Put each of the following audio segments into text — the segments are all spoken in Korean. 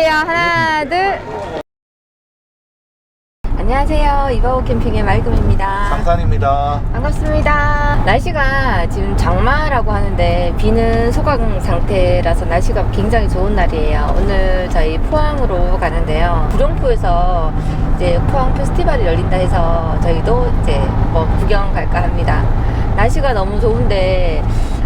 할게요. 하나, 둘. 안녕하세요. 이바오 캠핑의 말금입니다. 상산입니다. 반갑습니다. 날씨가 지금 장마라고 하는데 비는 소강 상태라서 날씨가 굉장히 좋은 날이에요. 오늘 저희 포항으로 가는데요. 구룡포에서 이제 포항 페스티벌이 열린다 해서 저희도 이제 뭐 구경 갈까 합니다. 날씨가 너무 좋은데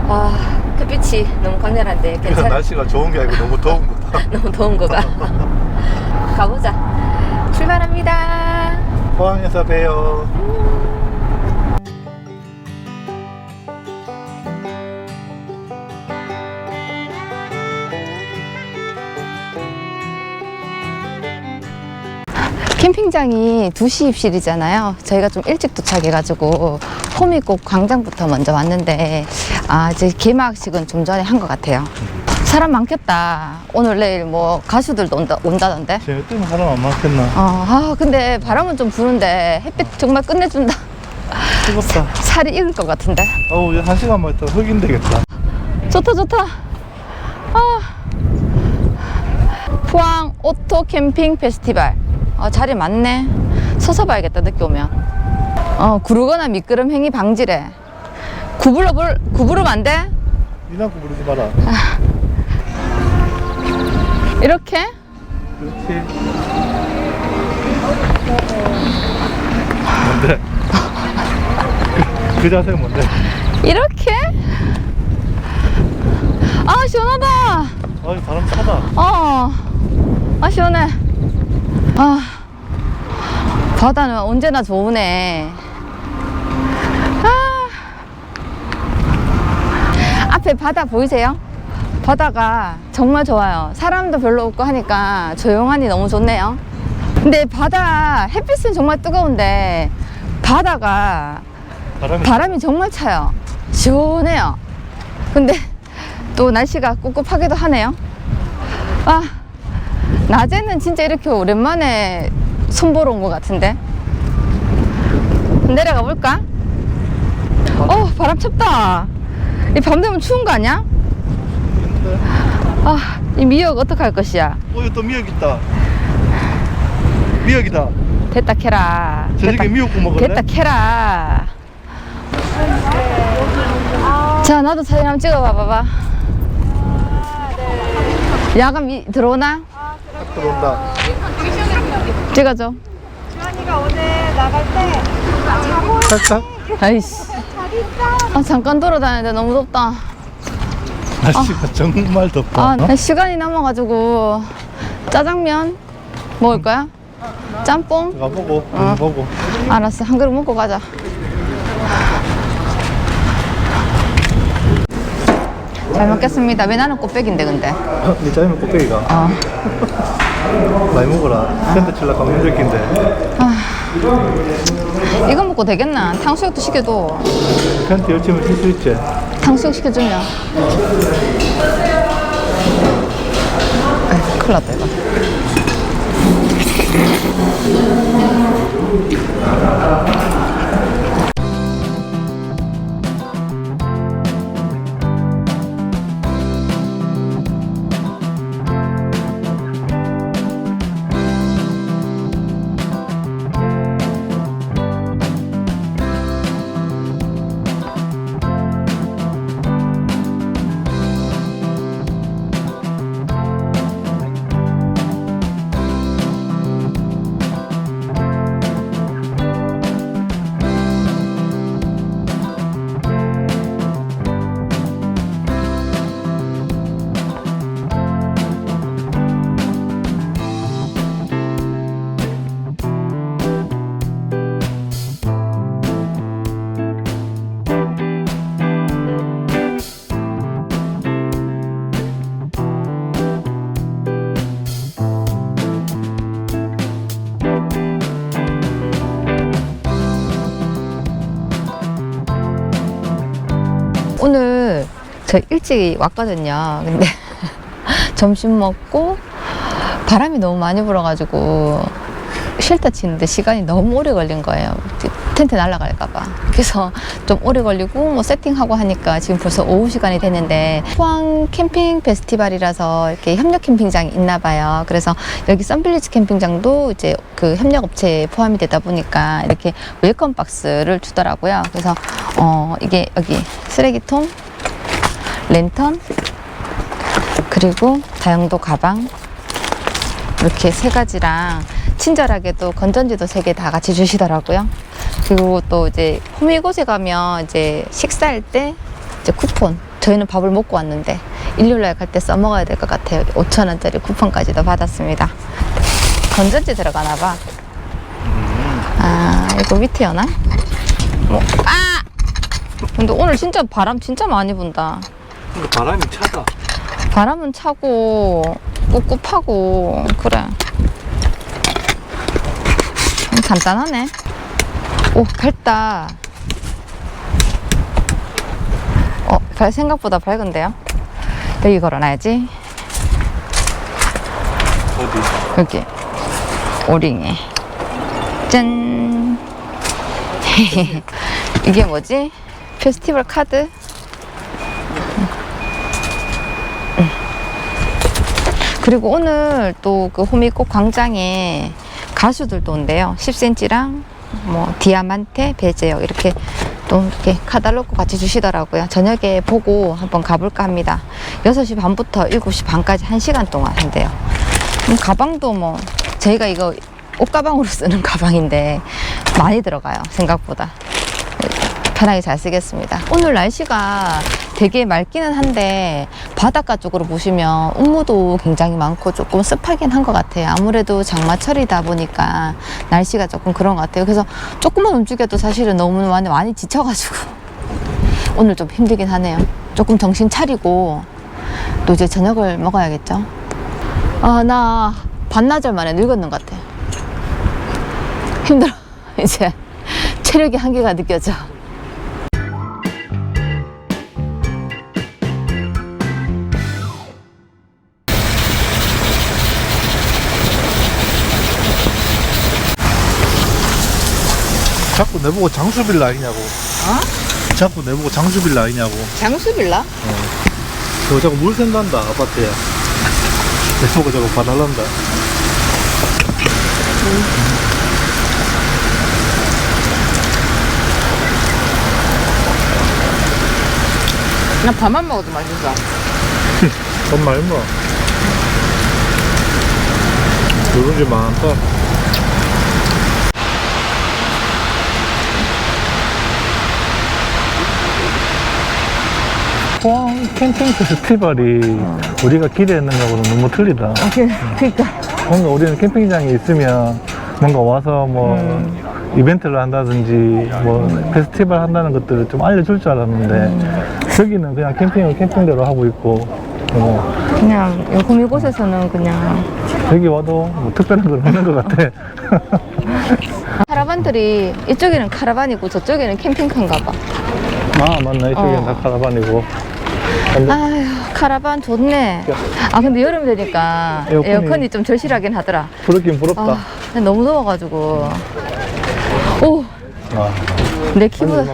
아 햇빛이 너무 강렬한데 괜찮 날씨가 좋은 게 아니고 너무 더운 거다. 너무 더운 거가 가보자. 출발합니다. 포항에서 봬요. 캠핑장이 2시 입실이잖아요. 저희가 좀 일찍 도착해가지고 호미곶 광장부터 먼저 왔는데 아 이제 개막식은 좀 전에 한 것 같아요. 사람 많겠다. 오늘 내일 뭐 가수들도 온다, 온다던데. 쟤 뜨면 사람 안 많겠나? 어, 아 근데 바람은 좀 부는데 햇빛 정말 끝내준다. 뜨겁다. 살이 익을 것 같은데. 어우, 이제 한 시간만 있다 흑인 되겠다. 좋다 좋다. 아. 포항 오토 캠핑 페스티벌. 아, 자리 많네. 서서 봐야겠다 늦게 오면. 어 구르거나 미끄럼 행위 방지래. 구불러 볼 구부르면 안 돼? 니나고 부르지 마라. 이렇게? 그렇지. 뭔데? 그, 그 자세 뭔데? 이렇게? 아 시원하다. 아이, 바람 차다. 어. 아 시원해. 아 바다는 언제나 좋으네. 아. 앞에 바다 보이세요? 바다가 정말 좋아요. 사람도 별로 없고 하니까 조용하니 너무 좋네요. 근데 바다 햇빛은 정말 뜨거운데 바다가 바람이 바람이 정말 차요. 시원해요. 근데 또 날씨가 꿉꿉하기도 하네요. 아, 낮에는 진짜 이렇게 오랜만에 손보러 온 것 같은데. 내려가 볼까? 어, 바람 찹다. 이 밤 되면 추운 거 아니야? 있는데. 아, 이 미역 어떡할 것이야. 어, 여기 또 미역 있다. 미역이다. 됐다 캐라. 저녁에 미역국 먹을래? 됐다 캐라. 자 나도 사진 한번 찍어봐 봐봐. 야간 이, 들어오나? 딱 들어온다. 찍어줘. 주환이가 오늘 나갈 때 잠옷 살짝? 아이씨. 아 잠깐 돌아다니는데 너무 덥다. 날씨가 정말 덥다. 아 어? 나 시간이 남아가지고 짜장면 먹을 거야? 짬뽕? 가보고, 어. 보고. 알았어 한 그릇 먹고 가자. 잘 먹겠습니다. 왜 나는 꽃백인데 근데? 니 짜장면 꼭대기가. 어. 많이 먹어라. 텐트 칠라 가면 힘들 낀데. 이거 먹고 되겠나? 탕수육도 시켜도 텐트 열심히 칠수 있지. 탕수육 시켜주면 에이, 큰일 났다 이거 오늘 저 일찍 왔거든요. 근데 점심 먹고 바람이 너무 많이 불어가지고 쉘터 치는데 시간이 너무 오래 걸린 거예요. 텐트 날아갈까봐. 그래서 좀 오래 걸리고 뭐 세팅하고 하니까 지금 벌써 오후 시간이 됐는데 포항 캠핑 페스티벌이라서 이렇게 협력 캠핑장이 있나 봐요. 그래서 여기 썬빌리지 캠핑장도 이제 그 협력 업체에 포함이 되다 보니까 이렇게 웰컴 박스를 주더라고요. 그래서 어 이게 여기 쓰레기통, 랜턴, 그리고 다용도 가방 이렇게 세 가지랑 친절하게도 건전지도 세 개 다 같이 주시더라고요. 그리고 또 이제 홈 이곳에 가면 이제 식사할 때 이제 쿠폰 저희는 밥을 먹고 왔는데 일요일날 갈 때 써먹어야 될 것 같아요. 5천 원짜리 쿠폰까지도 받았습니다. 건전지 들어가나 봐. 아 이거 밑에 여나? 뭐, 아! 근데 오늘 진짜 바람 진짜 많이 분다. 근데 바람이 차다. 바람은 차고 꿉꿉하고 그래 좀 간단하네 오 밝다. 어 발- 생각보다 밝은데요? 여기 걸어놔야지. 어디? 여기. 오링에 짠. 이게 뭐지? 페스티벌 카드? 그리고 오늘 또 그 호미꽃 광장에 가수들도 온대요. 10cm랑 뭐 디아만테, 배제역 이렇게 또 이렇게 카달로그 같이 주시더라고요. 저녁에 보고 한번 가볼까 합니다. 6시 반부터 7시 반까지 1시간 동안 한대요. 음, 가방도 뭐 저희가 이거 옷가방으로 쓰는 가방인데 많이 들어가요. 생각보다. 편하게 잘 쓰겠습니다. 오늘 날씨가 되게 맑기는 한데 바닷가 쪽으로 보시면 운무도 굉장히 많고 조금 습하긴 한 것 같아요. 아무래도 장마철이다 보니까 날씨가 조금 그런 것 같아요. 그래서 조금만 움직여도 사실은 너무 많이, 많이 지쳐가지고 오늘 좀 힘들긴 하네요. 조금 정신 차리고 또 이제 저녁을 먹어야겠죠. 아, 나 반나절 만에 늙었는 것 같아. 힘들어. 이제 체력의 한계가 느껴져. 자꾸 내보고 장수빌 라이냐고. 어? 자꾸 내보고 장수빌 라이냐고. 장수빌라? 저 자꾸 물 샌단다 아파트에. 내보고 저거 봐달란다. 나 밥만 먹어도 맛있어. 돈 많이 뭐. 게 많다. 포항 캠핑 페스티벌이 우리가 기대했는 거하고는 너무 틀리다. 그러니까. 뭔가 우리는 캠핑장에 있으면 뭔가 와서 뭐 이벤트를 한다든지 뭐 페스티벌 한다는 것들을 좀 알려줄 줄 알았는데 여기는 그냥 캠핑을 캠핑대로 하고 있고 뭐 그냥 요금 이곳에서는 그냥 여기 와도 뭐 특별한 건 없는 것 같아. 카라반들이 이쪽에는 카라반이고 저쪽에는 캠핑카인가 봐. 아 맞나 이쪽엔 어. 다 카라반이고. 아휴 카라반 좋네. 아 근데 여름 되니까 에어컨이- 에어컨이, 좀 절실하긴 하더라. 부럽긴 부럽다. 아 너무 더워가지고. 오, 와. 내 키보다.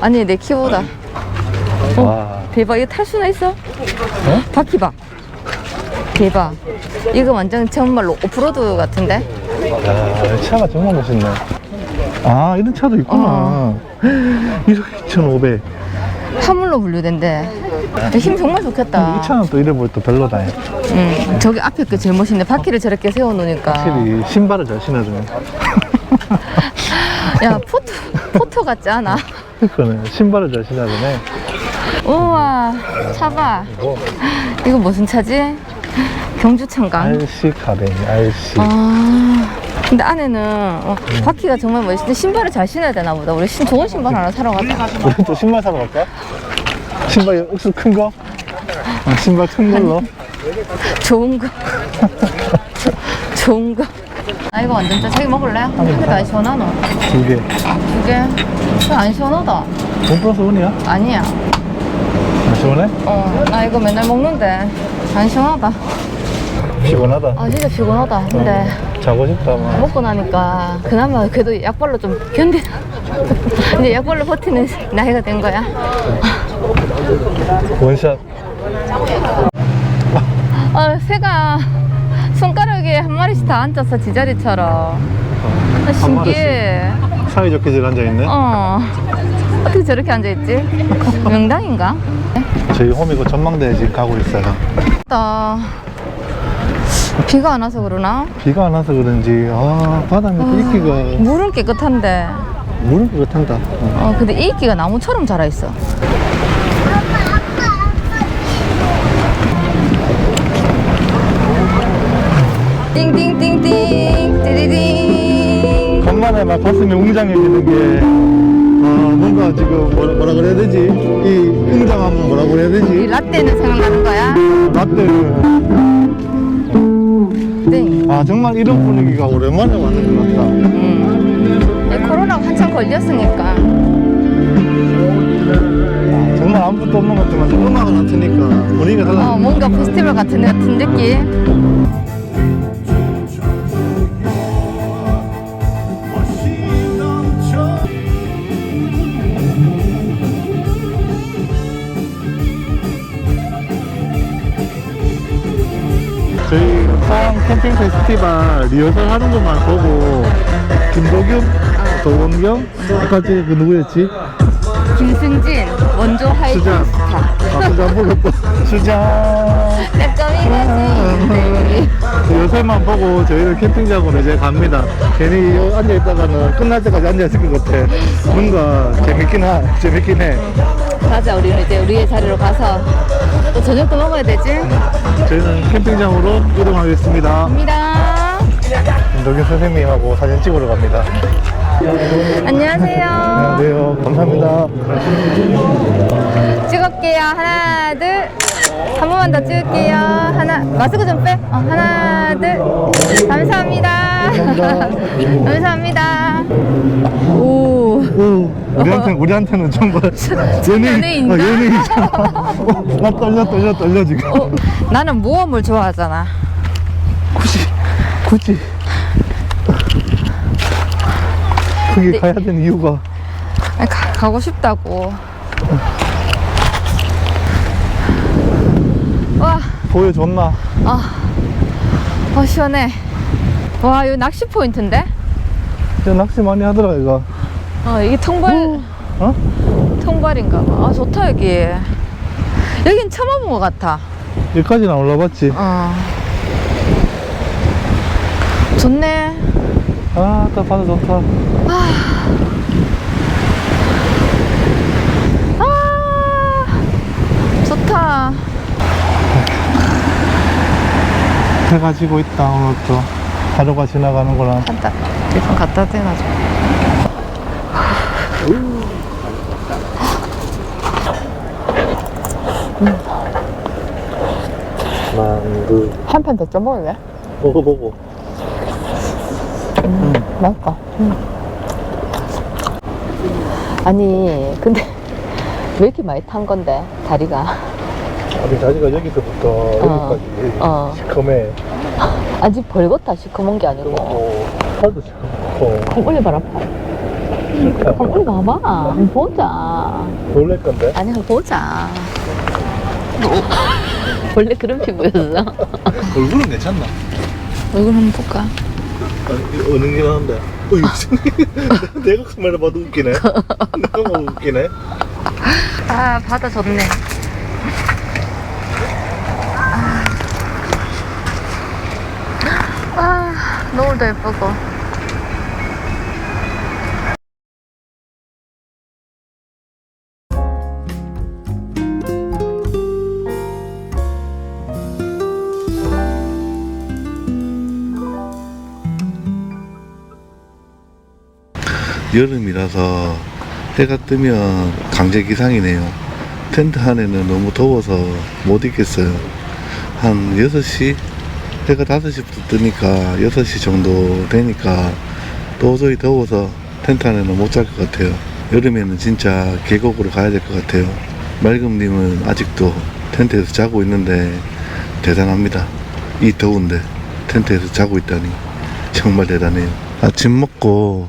아니 내 키보다. 어, 와. 대박 이거 탈 수나 있어? 어? 바퀴 봐. 대박. 이거 완전 정말로 오프로드 같은데? 야, 차가 정말 멋있네. 아, 이런 차도 있구나. 어. 이렇게 2,500. 화물로 분류된대. 힘 정말 좋겠다. 이 차는 또 이래 보면 또 별로다. 응, 저기 앞에 게 제일 멋있네. 바퀴를 저렇게 세워놓으니까. 확실히 신발을 잘 신어주네. 야, 포토, 포토 같지 않아? 그거는 신발을 잘 신어주네. 우와, 차봐. 뭐, 이거 무슨 차지? 경주청강. RC 가댕, RC. 아, 근데 안에는 어, 바퀴가 정말 멋있는데 신발을 잘 신어야 되나 보다. 우리 신, 좋은 신발 하나 사러 가자. 우리 또 신발 사러 갈까? 신발 억수 큰 거? 어, 신발 큰 걸로? 좋은 거. 좋은 거. 아, 이거 완전 짜. 자기 먹을래? 한 개도 안 시원하노? 두 개. 두 개? 안 시원하다. 원 플러스 원이야? 아니야. 아, 시원해? 어, 나 이거 맨날 먹는데. 안 시원하다. 피곤하다. 아, 진짜 피곤하다. 근데 자고 싶다, 막. 먹고 나니까 그나마 그래도 약발로 좀 견디. 이제 약골로 버티는 나이가 된 거야. 원샷. 아, 새가 손가락에 한 마리씩 다 앉았어, 지자리처럼. 아, 신기해. 사이좋게 잘 앉아있네. 어. 어떻게 저렇게 앉아있지? 명당인가? 저희 홈이고 전망대에 지금 가고 있어요. 나 비가 안 와서 그러나? 비가 안 와서 그런지, 아, 바다 밑에 이끼가, 물은 깨끗한데. 물은 그렇단다. 어. 어, 근데 이 이끼가 나무처럼 자라있어. 띵띵띵띵, 띠리딩. 간만에 막 가슴이 웅장해지는 게, 아, 뭔가 지금 뭐라, 뭐라 그래야 되지? 이 웅장함은 뭐라 그래야 이 되지? 라떼는 생각나는 거야? 라떼는, 네. 아, 정말 이런 분위기가 오랜만에 왔는 것 같다. 음. 이 코로나가 한참 걸렸으니까. 아, 정말 아무것도 없는 것 같지만 음악을 안 트니까 분위기가 달라. 어, 뭔가 페스티벌 같은 같은 느낌. 캠핑 페스티벌 리허설 하는 것만 보고 김도겸, 도원경, 아까 그 누구였지? 김승진, 원조 수장. 스타. 아, 수장 불렀고 수장 깜깜이 가지. 요새만 보고 저희는 캠핑장으로 이제 갑니다 괜히 여기 앉아있다가는 끝날 때까지 앉아있을 것 같아 뭔가 재밌긴 하 재밌긴 해 가자, 우리는 이제 우리의 자리로 가서 또 저녁도 먹어야 되지? 저희는 캠핑장으로 이동하겠습니다 갑니다. 김도겸 선생님하고 사진 찍으러 갑니다 안녕하세요. 안녕하세요 감사합니다 찍을게요. 하나, 둘. 한 번만 더 찍을게요. 하나, 마스크 좀 빼. 어, 하나, 둘. 감사합니다. 감사합니다. 오. 오, 우리한테 우리한테는 정말 연예인인가? 어, 연예인이잖아. 어, 나 떨려 떨려 떨려 지금. 어, 나는 모험을 좋아하잖아. 굳이 굳이 거기 네. 가야 되는 이유가 아니, 가, 가고 싶다고. 와, 보여줬나? 아, 어, 시원해. 와, 이거 낚시 포인트인데? 진짜 낚시 많이 하더라 이거. 어, 이게 통발, 어? 통발인가 봐. 아, 좋다, 여기. 여긴 처음 와본 것 같아. 여기까지는 안 올라봤지. 어. 좋네. 아, 딱 바다 좋다. 아, 좋다. 해가 지고 있다 오늘 또 하루가 지나가는구나. 간다. 이건 갖다 대놔줘. 만두 한 판 더 쪄먹을래? 먹어보 고. 맛있다. 아니, 근데 왜 이렇게 많이 탄 건데, 다리가? 우리 자지가 여기서부터 여기까지 어. 시커매. 아직 벌겋다, 시커먼 게 아니고. 그리고 팔도 시커멓고. 한번 올려봐라, 팔. 한번 올려봐봐. 한번 보자. 놀랄 건데. 아니, 한번 보자. 원래 그런 피부였어? 얼굴은 괜찮나? 얼굴 한번 볼까? 아, 어능긴 하는데. 어, 내가 카메라 봐도 웃기네. 내가 웃기네. 아, 바다 좋네. 아, 노을도 예쁘고. 여름이라서 해가 뜨면 강제 기상이네요. 텐트 안에는 너무 더워서 못 있겠어요. 한 6시? 해가 5시부터 뜨니까 6시 정도 되니까 도저히 더워서 텐트 안에는 못 잘 것 같아요. 여름에는 진짜 계곡으로 가야 될 것 같아요. 맑음님은 아직도 텐트에서 자고 있는데 대단합니다. 이 더운데 텐트에서 자고 있다니 정말 대단해요. 아침 먹고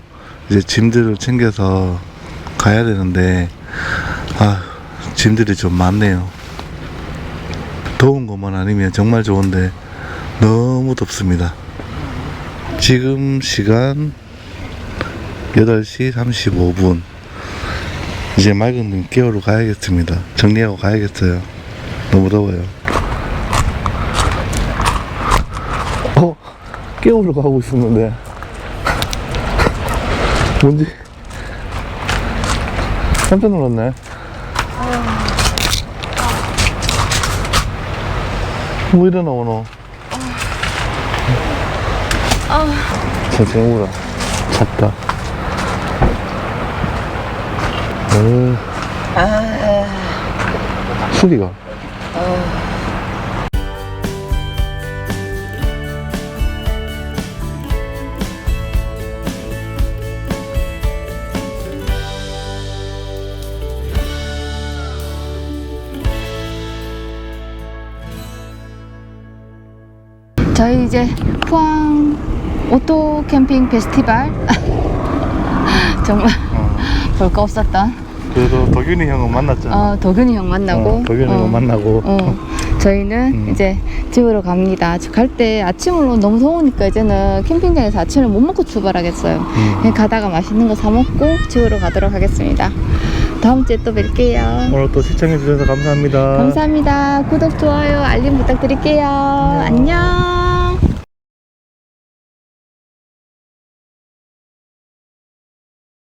이제 짐들을 챙겨서 가야 되는데 아 짐들이 좀 많네요. 더운 것만 아니면 정말 좋은데 너무 덥습니다. 지금 시간 8시 35분. 이제 맑은 눈 깨우러 가야겠습니다. 정리하고 가야겠어요. 너무 더워요. 어? 깨우러 가고 있었는데 뭔지? 깜짝 놀랐네. 뭐 이러나 오노 저 쟁우라 잤다. 어, 아, 수리가 저희 이제 포항 오토 캠핑 페스티벌 정말 볼 거 없었던 그래도 덕윤이 형은 만났잖아 어, 도균이 형 만나고 어, 덕윤이 형 만나고 어, 저희는 음. 이제 집으로 갑니다. 갈 때 아침으로 너무 더우니까 이제는 캠핑장에서 아침을 못 먹고 출발하겠어요. 음. 가다가 맛있는 거 사 먹고 집으로 가도록 하겠습니다. 다음 주에 또 뵐게요. 오늘 또 시청해 주셔서 감사합니다 감사합니다. 구독, 좋아요, 알림 부탁드릴게요. 안녕.